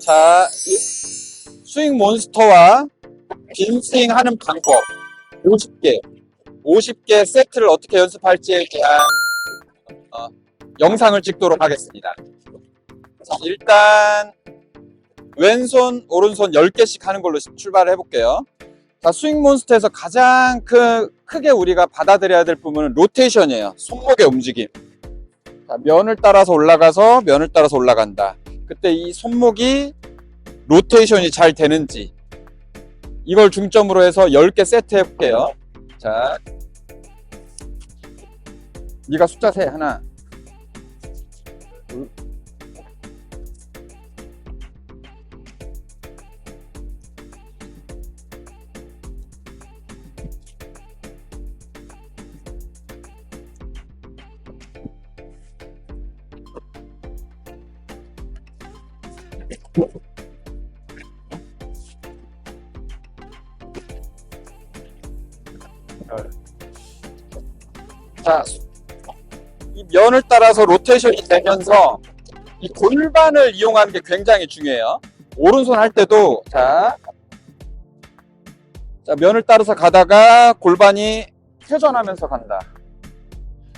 자, 이 스윙 몬스터와 빈 스윙 하는 방법 50개, 50개 세트를 어떻게 연습할지에 대한 어, 영상을 찍도록 하겠습니다. 자, 일단 왼손, 오른손 10개씩 하는 걸로 출발을 해볼게요. 자, 스윙 몬스터에서 가장 크, 크게 우리가 받아들여야 될 부분은 로테이션이에요. 손목의 움직임. 자, 면을 따라서 올라가서 면을 따라서 올라간다. 그때 이 손목이 로테이션이 잘 되는지 이걸 중점으로 해서 10개 세트 해볼게요. 자, 네가 숫자 세 하나, 둘, 자, 이 면을 따라서 로테이션이 되면서 이 골반을 이용하는 게 굉장히 중요해요. 오른손 할 때도 자, 자 면을 따라서 가다가 골반이 회전하면서 간다.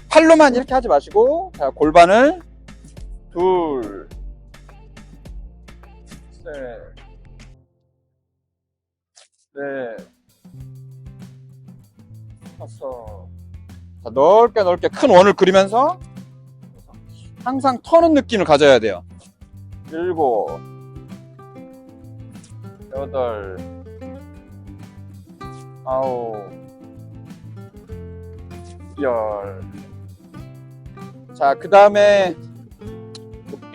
팔로만 이렇게 하지 마시고 자 골반을 둘, 셋, 넷, 다섯. 자, 넓게 넓게 큰 원을 그리면서 항상 터는 느낌을 가져야 돼요. 일곱, 여덟, 아홉, 열. 자, 그 다음에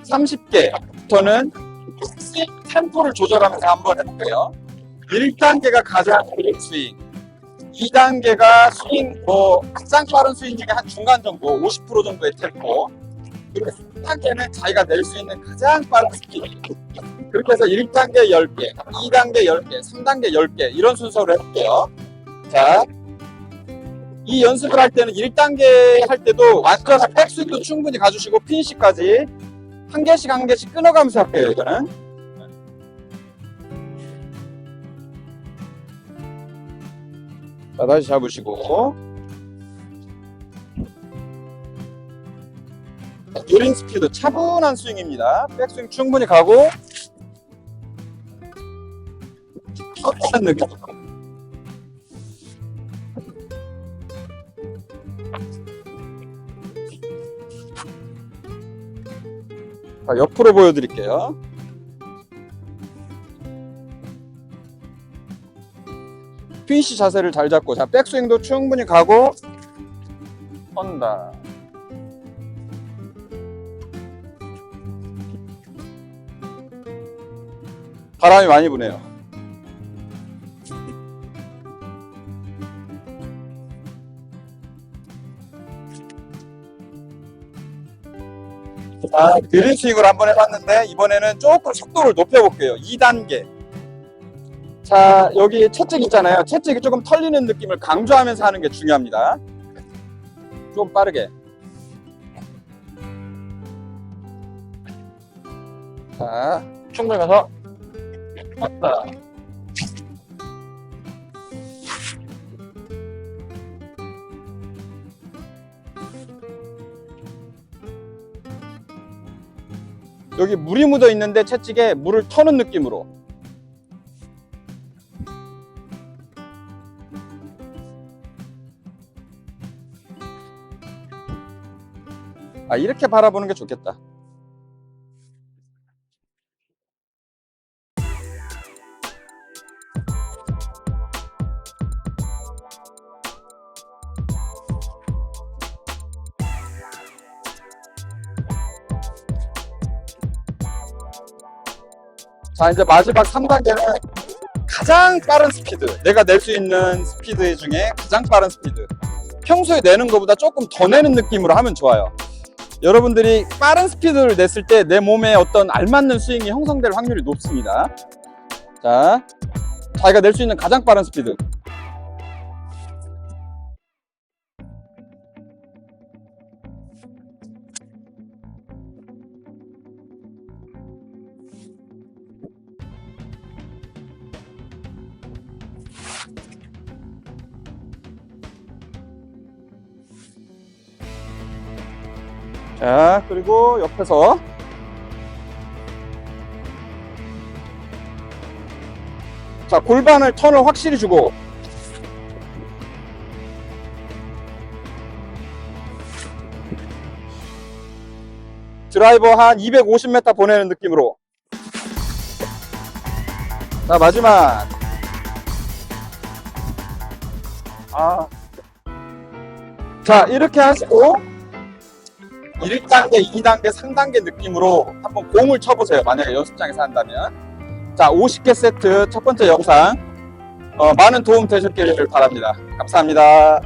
30개부터는 스윙 템포를 조절하면서 한번 해볼게요. 1단계가 가장 느린 스윙. 2단계가 스윙, 뭐, 가장 빠른 스윙 중에 한 중간 정도, 50% 정도의 템포. 그리고 3단계는 자기가 낼 수 있는 가장 빠른 스피드. 그렇게 해서 1단계 10개, 2단계 10개, 3단계 10개, 이런 순서로 해볼게요. 자. 이 연습을 할 때는 1단계 할 때도 완전 백스윙도 충분히 가주시고, 피니시까지 한 개씩 한 개씩 끊어가면서 할게요, 이거는. 자, 다시 잡으시고. 자, 느린 스피드, 차분한 스윙입니다. 백스윙 충분히 가고, 터치한 느낌. 자, 옆으로 보여드릴게요. 피니시 자세를 잘 잡고 자 백스윙도 충분히 가고 턴다. 바람이 많이 부네요. 자 드림 스윙을 한번 해봤는데 이번에는 조금 속도를 높여볼게요. 2단계 자, 여기 채찍 있잖아요. 채찍이 조금 털리는 느낌을 강조하면서 하는 게 중요합니다. 좀 빠르게. 자, 충분히 가서 왔다. 여기 물이 묻어 있는데 채찍에 물을 터는 느낌으로 아, 이렇게 바라보는 게 좋겠다. 자, 이제 마지막 3단계는 가장 빠른 스피드. 내가 낼 수 있는 스피드 중에 가장 빠른 스피드. 평소에 내는 것보다 조금 더 내는 느낌으로 하면 좋아요. 여러분들이 빠른 스피드를 냈을 때 내 몸에 어떤 알맞는 스윙이 형성될 확률이 높습니다. 자, 자기가 낼 수 있는 가장 빠른 스피드. 자, 그리고 옆에서. 자, 골반을 턴을 확실히 주고. 드라이버 한 250m 보내는 느낌으로. 자, 마지막. 아. 자, 이렇게 하시고 1단계, 2단계, 3단계 느낌으로 한번 공을 쳐보세요. 만약에 연습장에서 한다면. 자, 50개 세트 첫 번째 영상. 어, 많은 도움 되셨기를 바랍니다. 감사합니다.